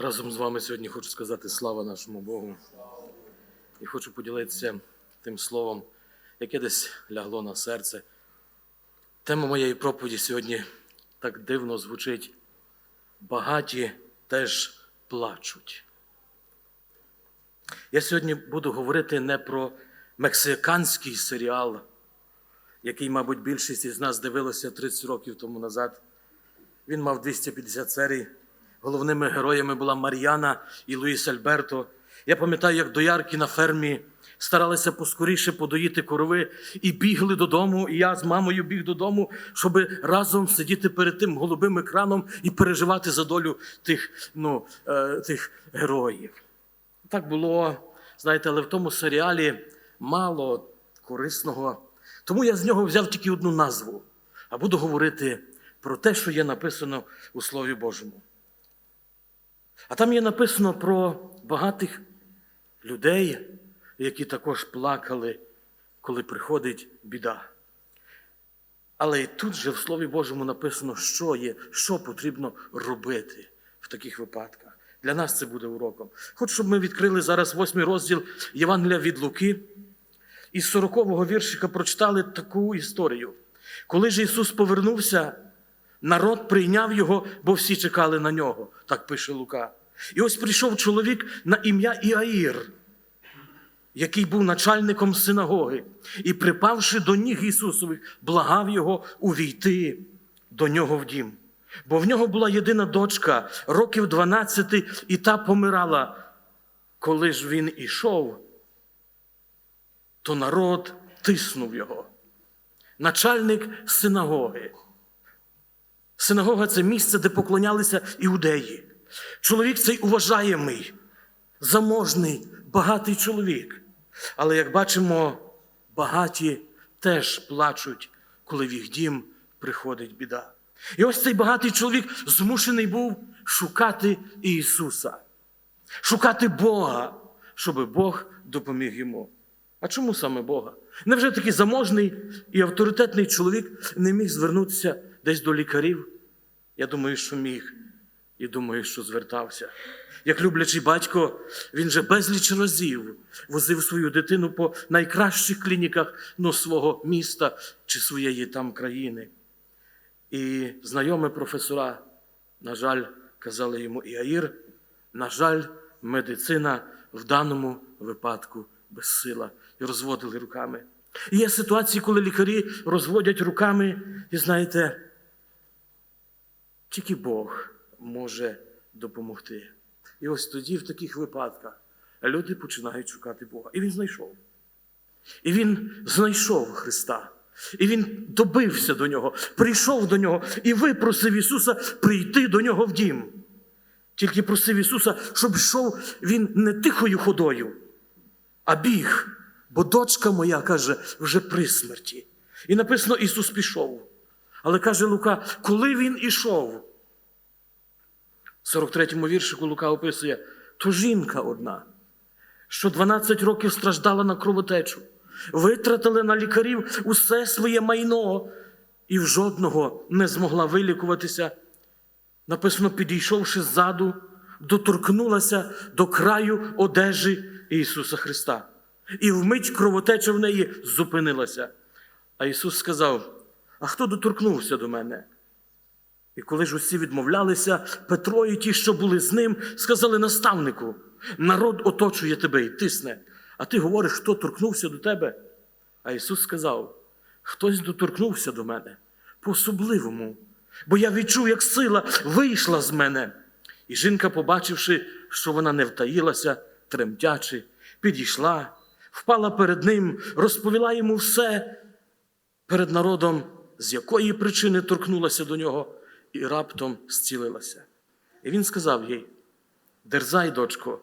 Разом з вами сьогодні хочу сказати слава нашому Богу. І хочу поділитися тим словом, яке десь лягло на серце. Тема моєї проповіді сьогодні так дивно звучить. Багаті теж плачуть. Я сьогодні буду говорити не про мексиканський серіал, який, мабуть, більшість із нас дивилося 30 років тому назад. Він мав 250 серій. Головними героями була Мар'яна і Луїс Альберто. Я пам'ятаю, як доярки на фермі старалися поскоріше подоїти корови і бігли додому. І я з мамою біг додому, щоб разом сидіти перед тим голубим екраном і переживати за долю тих, ну, е, тих героїв. Так було, знаєте, але в тому серіалі мало корисного. Тому я з нього взяв тільки одну назву, а буду говорити про те, що є написано у Слові Божому. А там є написано про багатих людей, які також плакали, коли приходить біда. Але і тут же в Слові Божому написано, що є, що потрібно робити в таких випадках. Для нас це буде уроком. Хочу, щоб ми відкрили зараз восьмий розділ Євангелія від Луки. І з 40-го віршика прочитали таку історію. Коли ж Ісус повернувся, народ прийняв його, бо всі чекали на нього, так пише Лука. І ось прийшов чоловік на ім'я Іаїр, який був начальником синагоги, і, припавши до ніг Ісусових, благав його увійти до нього в дім. Бо в нього була єдина дочка, років 12, і та помирала. Коли ж він ішов, то народ тиснув його. Начальник синагоги. Синагога це місце, де поклонялися іудеї. Чоловік цей уважаємий, заможний, багатий чоловік. Але, як бачимо, багаті теж плачуть, коли в їх дім приходить біда. І ось цей багатий чоловік змушений був шукати Ісуса, шукати Бога, щоб Бог допоміг йому. А чому саме Бога? Невже такий заможний і авторитетний чоловік не міг звернутися десь до лікарів? Я думаю, що міг, і думаю, що звертався. Як люблячий батько, він же безліч разів возив свою дитину по найкращих клініках ну, свого міста чи своєї там країни. І знайомі професора, на жаль, казали йому Іаїр, на жаль, медицина в даному випадку безсила і розводили руками. І є ситуації, коли лікарі розводять руками, і знаєте, тільки Бог може допомогти. І ось тоді, в таких випадках, люди починають шукати Бога. І він знайшов. І він знайшов Христа. І він добився до нього, прийшов до нього і випросив Ісуса прийти до нього в дім. Тільки просив Ісуса, щоб йшов він не тихою ходою, а біг. Бо дочка моя каже, вже при смерті. І написано, Ісус пішов. Але каже Лука, коли він ішов, 43-му віршику Лука описує, то жінка одна, що 12 років страждала на кровотечу, витратили на лікарів усе своє майно і в жодного не змогла вилікуватися. Написано, підійшовши ззаду, доторкнулася до краю одежі Ісуса Христа. І вмить кровотеча в неї зупинилася. А Ісус сказав: А хто доторкнувся до мене? І коли ж усі відмовлялися, Петро і ті, що були з ним, сказали наставнику: народ оточує тебе і тисне, а ти говориш, хто торкнувся до тебе? А Ісус сказав: хтось доторкнувся до мене по-особливому, бо я відчув, як сила вийшла з мене. І жінка, побачивши, що вона не втаїлася, тремтячи, підійшла, впала перед ним, розповіла йому все перед народом, з якої причини торкнулася до нього, і раптом зцілилася. І він сказав їй: Дерзай, дочко,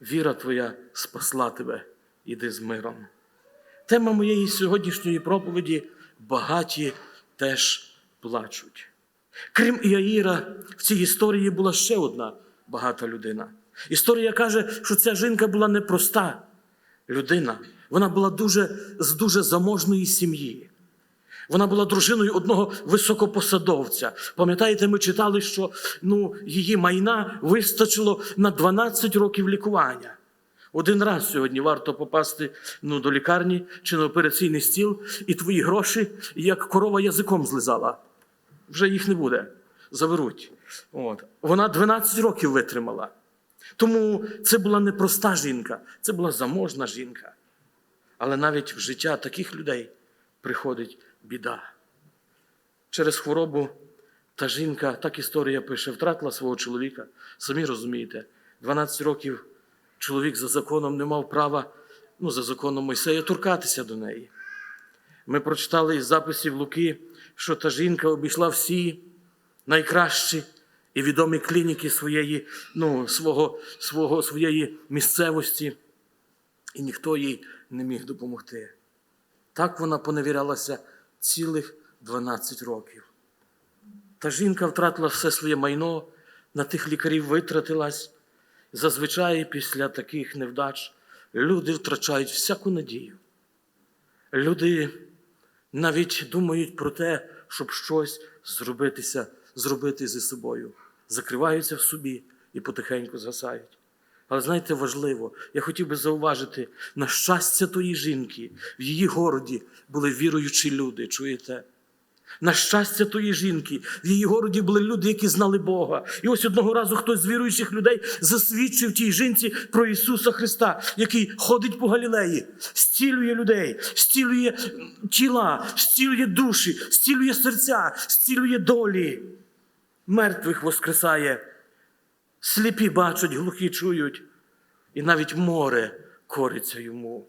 віра твоя спасла тебе, іди з миром. Тема моєї сьогоднішньої проповіді багаті теж плачуть. Крім Іаїра, в цій історії була ще одна багата людина. Історія каже, що ця жінка була непроста людина. Вона була дуже, з дуже заможної сім'ї. Вона була дружиною одного високопосадовця. Пам'ятаєте, ми читали, що ну, її майна вистачило на 12 років лікування. Один раз сьогодні варто попасти ну, до лікарні чи на операційний стіл, і твої гроші, як корова язиком злизала. Вже їх не буде. Заберуть. От. Вона 12 років витримала. Тому це була не проста жінка, це була заможна жінка. Але навіть в життя таких людей приходить біда. Через хворобу та жінка, так історія пише, втратила свого чоловіка. Самі розумієте, 12 років чоловік за законом не мав права, ну, за законом Мойсея, торкатися до неї. Ми прочитали із записів Луки, що та жінка обійшла всі найкращі і відомі клініки своєї, ну, свого, свого, своєї місцевості, і ніхто їй не міг допомогти. Так вона поневірялася цілих 12 років. Та жінка втратила все своє майно, на тих лікарів витратилась. Зазвичай після таких невдач люди втрачають всяку надію. Люди навіть думають про те, щоб щось зробитися, зробити зі собою. Закриваються в собі і потихеньку згасають. Але знаєте, важливо, я хотів би зауважити, на щастя тої жінки, в її городі були віруючі люди, чуєте? На щастя тої жінки, в її городі були люди, які знали Бога. І ось одного разу хтось з віруючих людей засвідчив тій жінці про Ісуса Христа, який ходить по Галілеї, зцілює людей, зцілює тіла, зцілює душі, зцілює серця, зцілює долі. Мертвих воскресає, сліпі бачать, глухі чують, і навіть море кориться йому.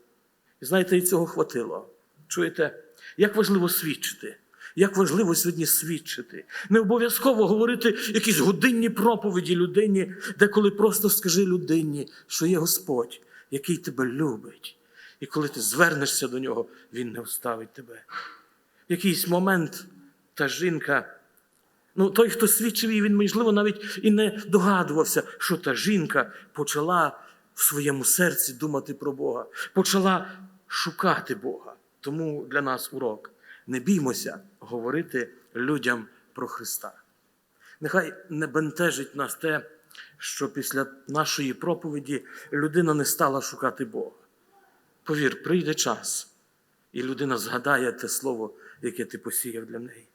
І знаєте, і цього хватило. Чуєте, як важливо свідчити. Як важливо сьогодні свідчити. Не обов'язково говорити якісь годинні проповіді людині, деколи просто скажи людині, що є Господь, який тебе любить. І коли ти звернешся до нього, Він не оставить тебе. Якийсь момент та жінка, ну той, хто свідчив її, він, можливо, навіть і не догадувався, що та жінка почала в своєму серці думати про Бога, почала шукати Бога. Тому для нас урок. Не біймося говорити людям про Христа. Нехай не бентежить нас те, що після нашої проповіді людина не стала шукати Бога. Повір, прийде час, і людина згадає те слово, яке ти посіяв для неї.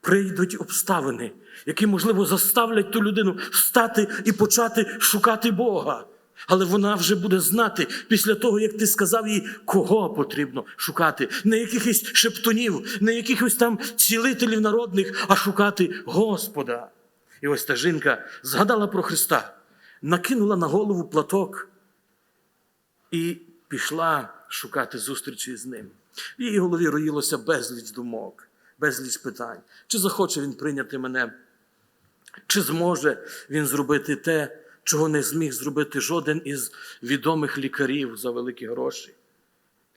Прийдуть обставини, які, можливо, заставлять ту людину встати і почати шукати Бога. Але вона вже буде знати після того, як ти сказав їй, кого потрібно шукати. Не якихось шептунів, не якихось там цілителів народних, а шукати Господа. І ось та жінка згадала про Христа, накинула на голову платок і пішла шукати зустрічі з ним. В її голові роїлося безліч думок, безліч питань. Чи захоче він прийняти мене? Чи зможе він зробити те, чого не зміг зробити жоден із відомих лікарів за великі гроші?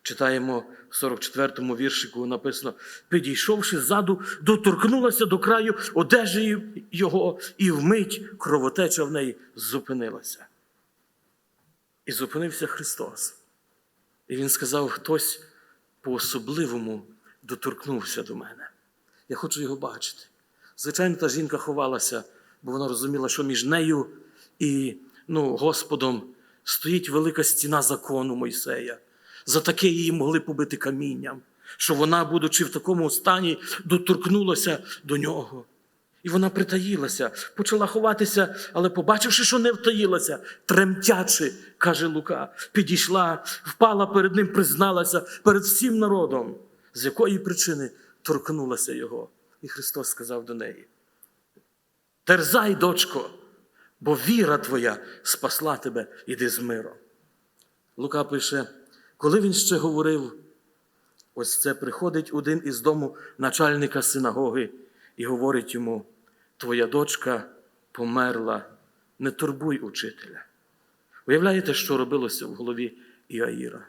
Читаємо в 44-му віршику написано: підійшовши ззаду, доторкнулася до краю одежі його, і вмить кровотеча в неї зупинилася. І зупинився Христос. І Він сказав: хтось по-особливому доторкнувся до мене. Я хочу його бачити. Звичайно, та жінка ховалася, бо вона розуміла, що між нею і ну, Господом стоїть велика стіна закону Мойсея. За таке її могли побити камінням, що вона, будучи в такому стані, доторкнулася до нього. І вона притаїлася, почала ховатися, але, побачивши, що не втаїлася, тремтячи, каже Лука, підійшла, впала перед ним, призналася перед всім народом, з якої причини торкнулася його. І Христос сказав до неї: Терзай, дочко, бо віра твоя спасла тебе, іди з миром. Лука пише, коли він ще говорив, ось це приходить один із дому начальника синагоги і говорить йому: Твоя дочка померла, не турбуй учителя. Уявляєте, що робилося в голові Іаїра?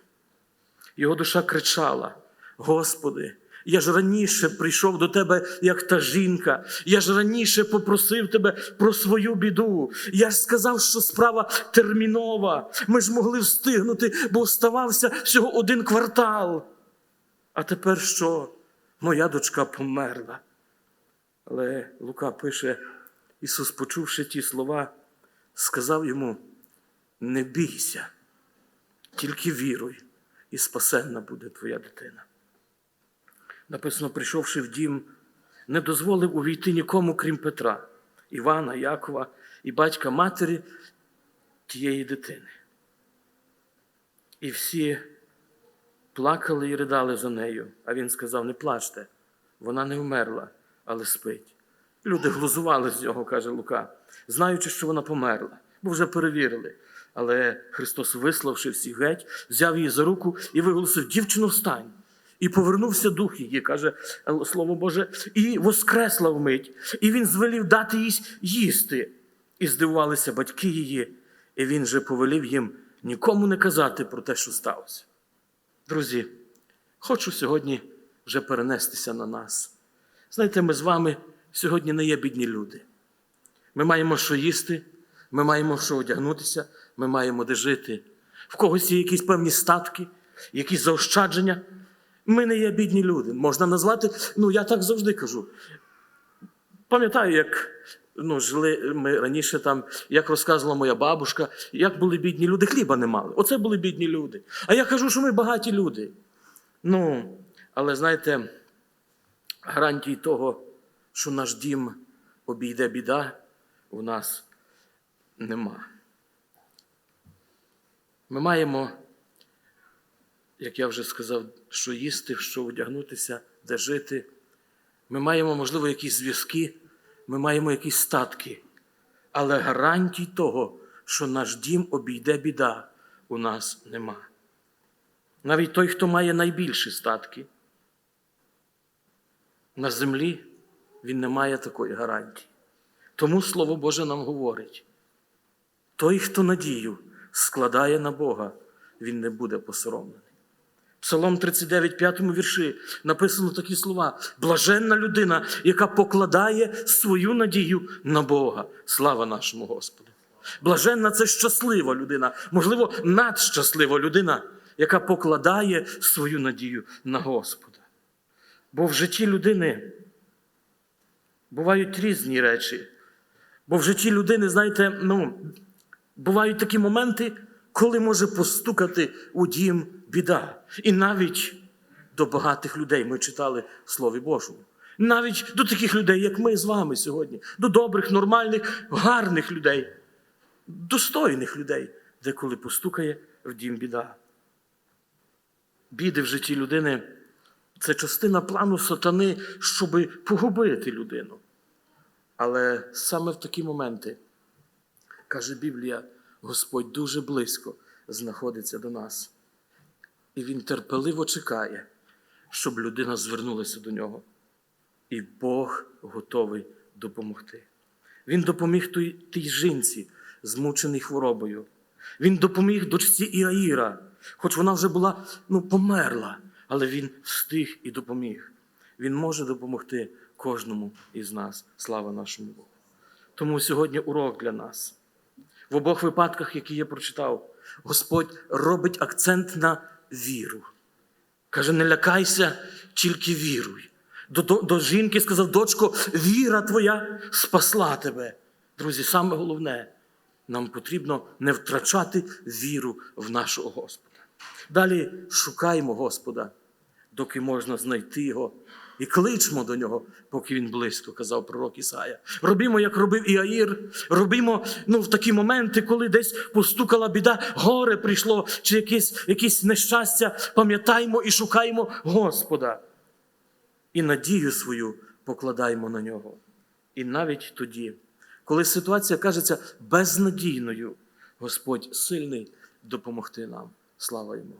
Його душа кричала: Господи, я ж раніше прийшов до тебе, як та жінка. Я ж раніше попросив тебе про свою біду. Я ж сказав, що справа термінова. Ми ж могли встигнути, бо оставався всього один квартал. А тепер що? моя дочка померла. Але Лука пише, Ісус, почувши ті слова, сказав йому: не бійся, тільки віруй, і спасенна буде твоя дитина. Написано, прийшовши в дім, не дозволив увійти нікому, крім Петра, Івана, Якова і батька матері тієї дитини. І всі плакали і ридали за нею. А він сказав: не плачте, вона не вмерла, але спить. Люди глузували з нього, каже Лука, знаючи, що вона померла, бо вже перевірили. Але Христос, виславши всіх геть, взяв її за руку і виголосив: дівчино, встань. І повернувся дух її, каже Слово Боже, і воскресла вмить. І він звелів дати їй їсти. І здивувалися батьки її, і він же повелів їм нікому не казати про те, що сталося. Друзі, хочу сьогодні вже перенестися на нас. Знаєте, ми з вами сьогодні не є бідні люди. Ми маємо що їсти, ми маємо що одягнутися, ми маємо де жити. В когось є якісь певні статки, якісь заощадження. Ми не є бідні люди. Можна назвати, ну я так завжди кажу. Пам'ятаю, як ну, жили ми раніше там, як розказувала моя бабушка, як були бідні люди, хліба не мали. Оце були бідні люди. А я кажу, що ми багаті люди. Ну, але знаєте, гарантій того, що наш дім обійде біда, у нас нема. Ми маємо, як я вже сказав, що їсти, що одягнутися, де жити. Ми маємо, можливо, якісь зв'язки, ми маємо якісь статки, але гарантій того, що наш дім обійде біда, у нас нема. Навіть той, хто має найбільші статки, на землі він не має такої гарантії. Тому Слово Боже нам говорить: той, хто надію складає на Бога, він не буде посоромлений. Псалом 39, 5 вірші написано такі слова: блаженна людина, яка покладає свою надію на Бога. Слава нашому Господу! Блаженна це щаслива людина, можливо, надщаслива людина, яка покладає свою надію на Господа. Бо в житті людини бувають різні речі. Бо в житті людини, знаєте, ну, бувають такі моменти, коли може постукати у дім біда. І навіть до багатих людей ми читали в Слові Божому. Навіть до таких людей, як ми з вами сьогодні, до добрих, нормальних, гарних людей, достойних людей, деколи постукає в дім біда. Біди в житті людини це частина плану сатани, щоби погубити людину. Але саме в такі моменти, каже Біблія, Господь дуже близько знаходиться до нас. І Він терпеливо чекає, щоб людина звернулася до нього. І Бог готовий допомогти. Він допоміг той, тій жінці, змученій хворобою. Він допоміг дочці Іаїра, хоч вона вже була ну, померла, але він встиг і допоміг. Він може допомогти кожному із нас. Слава нашому Богу. Тому сьогодні урок для нас. В обох випадках, які я прочитав, Господь робить акцент на віру. Каже: не лякайся, тільки віруй. До, до, до жінки сказав, дочко, віра твоя спасла тебе. Друзі, саме головне, нам потрібно не втрачати віру в нашого Господа. Далі шукаємо Господа, доки можна знайти Його, і кличмо до нього, поки він близько, казав пророк Ісая. Робімо, як робив Іаїр, робімо ну, в такі моменти, коли десь постукала біда, горе прийшло, чи якесь, якесь нещастя. Пам'ятаємо і шукаємо Господа. І надію свою покладаємо на нього. І навіть тоді, коли ситуація кажеться безнадійною, Господь сильний допомогти нам. Слава йому.